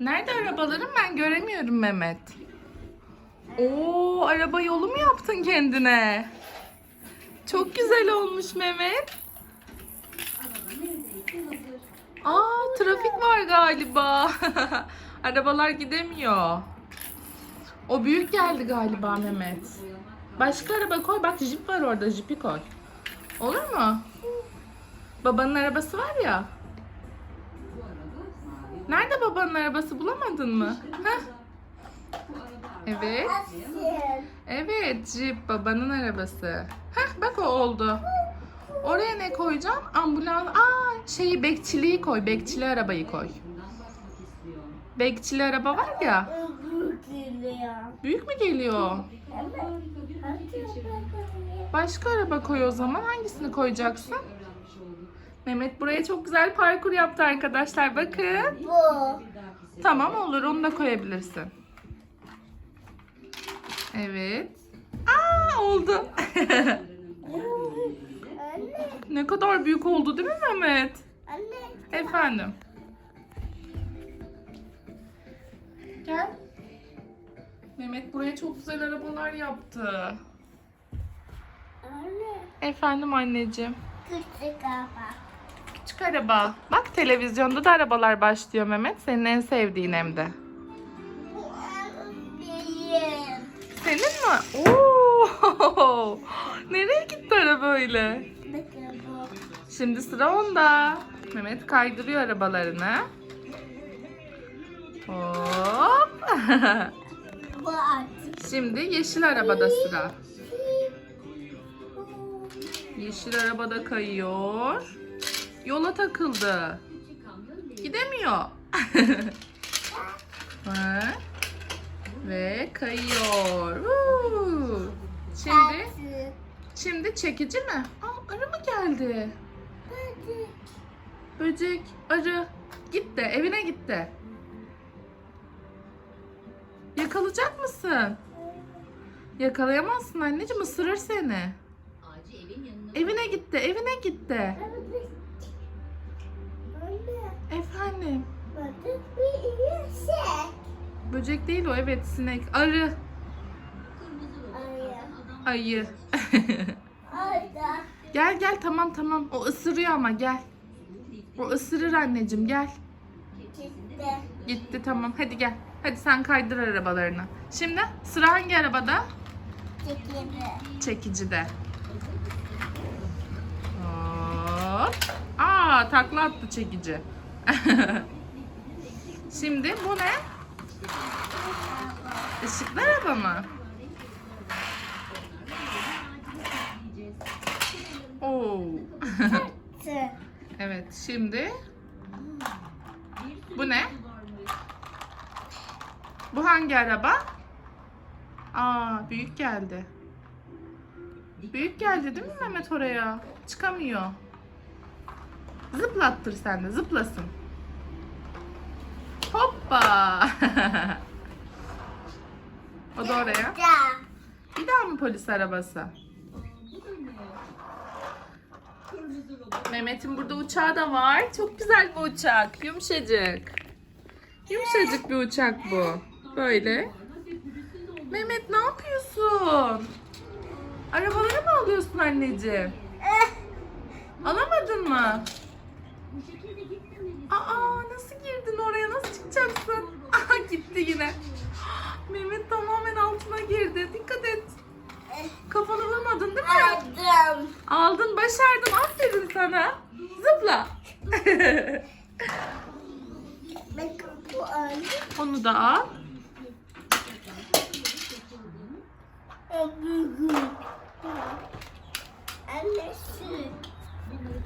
Nerede arabalarım ben göremiyorum Mehmet. Oo araba yolu mu yaptın kendine? Çok güzel olmuş Mehmet. Aa trafik var galiba. Arabalar gidemiyor. O büyük geldi galiba Mehmet. Başka araba koy. Bak jip var orada. Jipi koy. Olur mu? Babanın arabası var ya. Nerede babanın arabası bulamadın mı? Heh. Evet. Evet Jeep babanın arabası. Heh bak o oldu. Oraya ne koyacağım? Ambulans. Aa şeyi bekçiliği koy. Bekçili arabayı koy. Bekçili araba var ya. Büyük mü geliyor? Başka araba koy o zaman. Hangisini koyacaksın? Mehmet buraya çok güzel parkur yaptı arkadaşlar. Bakın. Bu. Tamam olur onu da koyabilirsin. Evet. Aa oldu. Ne kadar büyük oldu değil mi Mehmet? anne. Efendim. Gel. Mehmet buraya çok güzel arabalar yaptı. Anne. Efendim anneciğim. Küçük araba. Küçük araba. Bak televizyonda da arabalar başlıyor Mehmet. Senin en sevdiğin hem de. Senin mi? Oo! Nereye gitti araba öyle? Şimdi sıra onda. Mehmet kaydırıyor arabalarını. Hop. Şimdi yeşil arabada sıra. Yeşil arabada kayıyor. Yola takıldı. Gidemiyor. Bak. Ve kayıyor. Woo. Şimdi şimdi çekici mi? Aa, arı mı geldi? Hadi. Böcek, arı. Gitti, evine gitti. Yakalayacak mısın? Yakalayamazsın anneciğim, ısırır seni. Evine gitti, evine gitti. Anne. Efendim. Bakın bir yasek. Böcek değil o, evet sinek. Arı, Ayı. ayı. Gel gel tamam tamam. O ısırıyor ama gel. O ısırır anneciğim gel. Gitti. Gitti tamam hadi gel. Hadi sen kaydır arabalarını. Şimdi sıra hangi arabada? Çekildi. Çekicide. Hop. Aa takla attı çekici. Şimdi bu ne? Işıklı araba mı? Oo. Evet şimdi bu ne? Bu hangi araba? Aa büyük geldi. Büyük geldi değil mi Mehmet oraya? Çıkamıyor. Zıplattır sen de zıplasın. Hoppa. o da oraya. Bir daha mı polis arabası? Mehmet'in burada uçağı da var. Çok güzel bir uçak. Yumuşacık. Yumuşacık bir uçak bu. Böyle. Mehmet ne yapıyorsun? Arabaları mı alıyorsun anneciğim? Eh. Alamadın mı? Aa nasıl girdin oraya? Nasıl çıkacaksın? Aha gitti yine. Mehmet tamamen altına girdi. Dikkat et. Kafanı vurmadın değil mi? Aldım. Aldın, başardın. Aferin sana. Zıpla. Onu da al.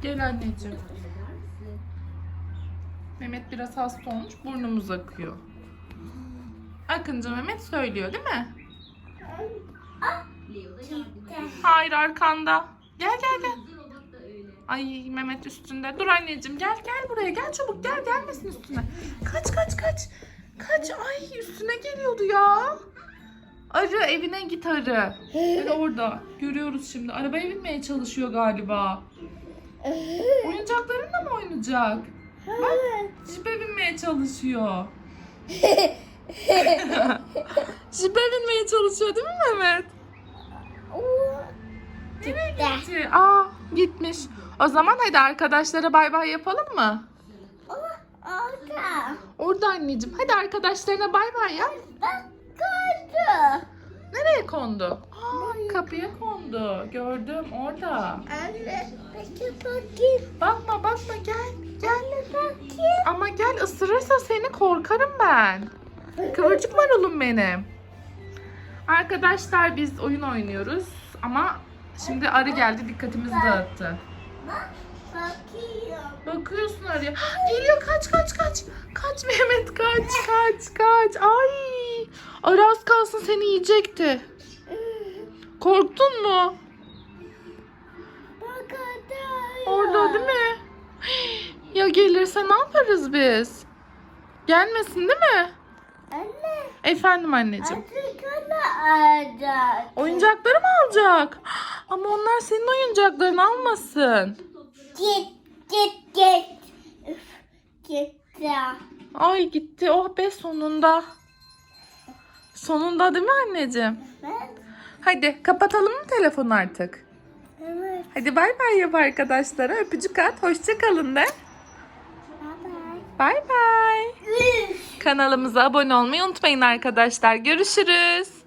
Gel anneciğim. Mehmet biraz hasta olmuş. Burnumuz akıyor. Akınca Mehmet söylüyor değil mi? Hayır arkanda. Gel gel gel. Ay Mehmet üstünde. Dur anneciğim gel gel buraya. Gel çabuk gel gelmesin üstüne. Kaç kaç kaç. Kaç ay üstüne geliyordu ya. Arı evine git arı. Böyle orada. Görüyoruz şimdi. Arabaya binmeye çalışıyor galiba. Oyuncaklarınla mı oynayacak? Bak jipe binmeye çalışıyor. Jipe binmeye çalışıyor değil mi Mehmet? Gitti. Gitti. Aa gitmiş. O zaman hadi arkadaşlara bay bay yapalım mı? Orada. Orada anneciğim. Hadi arkadaşlarına bay bay yap. Bak gördü. Nereye kondu? Kapıya kondu. Gördüm orada. Anne. Peki bakayım. Bakma bakma gel. Gel. Bakayım. Ama gel ısırırsa seni korkarım ben. Kıvırcık marulum benim. Arkadaşlar biz oyun oynuyoruz ama şimdi arı geldi dikkatimizi dağıttı. Bak. Bakıyorum. Bakıyorsun arıya. Geliyor kaç kaç kaç. Kaç Mehmet kaç kaç kaç. Ay. Arı az kalsın seni yiyecekti. Korktun mu? Bak orada. Değil mi? Ya gelirse ne yaparız biz? Gelmesin değil mi? Anne. Efendim anneciğim. Alacak. Oyuncakları mı alacak? Ama onlar senin oyuncaklarını almasın. Git. Git. Git. Üf, Gitti. Ay gitti. Oh be sonunda. Sonunda değil mi anneciğim? Ben. Hadi kapatalım mı telefonu artık? Evet. Hadi bay bay yap arkadaşlara. Öpücük at. Hoşça kalın de. Bay bay. Kanalımıza abone olmayı unutmayın arkadaşlar. Görüşürüz.